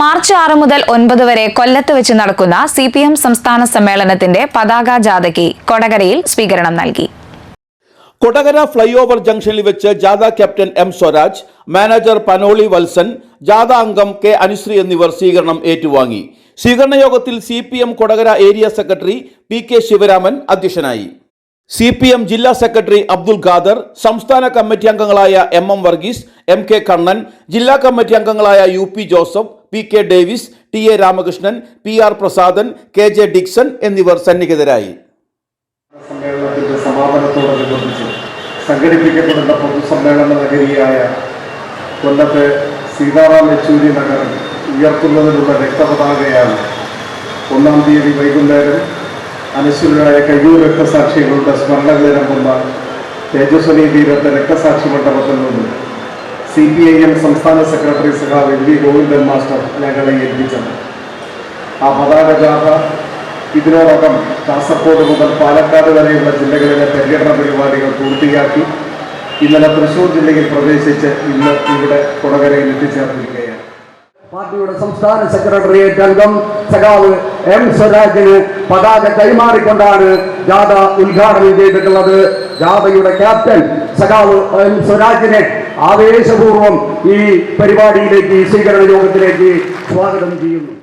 March ആറ് മുതൽ ഒൻപത് വരെ കൊല്ലത്ത് വെച്ച് നടക്കുന്ന സി പി എം സംസ്ഥാന സമ്മേളനത്തിന്റെ പതാക ജാഥയ്ക്ക് കൊടകരയിൽ സ്വീകരണം നൽകി. കൊടകര ഫ്ലൈ ഓവർ ജംഗ്ഷനിൽ വെച്ച് ജാഥ captain M Swaraj manager Panoli Valsan ജാഥ അംഗം കെ അനുശ്രീ എന്നിവർ സ്വീകരണം ഏറ്റുവാങ്ങി. സ്വീകരണ യോഗത്തിൽ C P M Kodakara area secretary P K Sivaraman അധ്യക്ഷനായി. സി പി എം ജില്ലാ സെക്രട്ടറി അബ്ദുൽ ഖാദർ സംസ്ഥാന കമ്മിറ്റി അംഗങ്ങളായ M M Varghese M K Kannan ജില്ലാ കമ്മിറ്റി അംഗങ്ങളായ U P Joseph P K Davis T A Ramakrishnan P R Prasadan K J Dixon എന്നിവർ സന്നിഹിതരായി. സമ്മേളനത്തിന്റെ സമാപനത്തോടനുബന്ധിച്ച് സംഘടിപ്പിക്കപ്പെടുന്ന പൊതുസമ്മേളന നഗരിയായ കൊല്ലത്തെ സീതാറാം യെച്ചൂരി നഗരം ഉയർത്തുന്നതിനുള്ള രക്തപതാകയാണ് ഒന്നാം തീയതി വൈകുന്നേരം അനശ്വരരായ കയ്യൂർ രക്തസാക്ഷികളുടെ സ്മരണകളിരമ്പുന്ന തേജസ്വനി തീരത്തെ രക്തസാക്ഷി മണ്ഡപത്തിൽ നിന്ന് സി പി ഐ എം സംസ്ഥാന സെക്രട്ടറി സഖാവ് എം വി ഗോവിന്ദൻ മാസ്റ്റർ ഞങ്ങളെ ഏൽപ്പിച്ചത്. ആ പതാക ജാഥ ഇതിനോടകം കാസർഗോഡ് മുതൽ പാലക്കാട് വരെയുള്ള ജില്ലകളിലെ പര്യടന പരിപാടികൾ പൂർത്തിയാക്കി. ഇന്നലെ തൃശൂർ ജില്ലയിൽ പ്രവേശിച്ച് ഇന്ന് ഇവിടെ കൊടകരയിൽ എത്തിച്ചേർന്നിരിക്കുകയാണ്. പാർട്ടിയുടെ സംസ്ഥാന സെക്രട്ടേറിയറ്റ് അംഗം സഖാവ് എം സ്വരാജിന് പതാക കൈമാറിക്കൊണ്ടാണ് ജാഥ ഉദ്ഘാടനം ചെയ്തിട്ടുള്ളത്. ജാഥയുടെ ക്യാപ്റ്റൻ സഖാവ് സ്വരാജിനെ ആവേശപൂർവം ഈ പരിപാടിയിലേക്ക് സ്വീകരണ യോഗത്തിലേക്ക് സ്വാഗതം ചെയ്യുന്നു.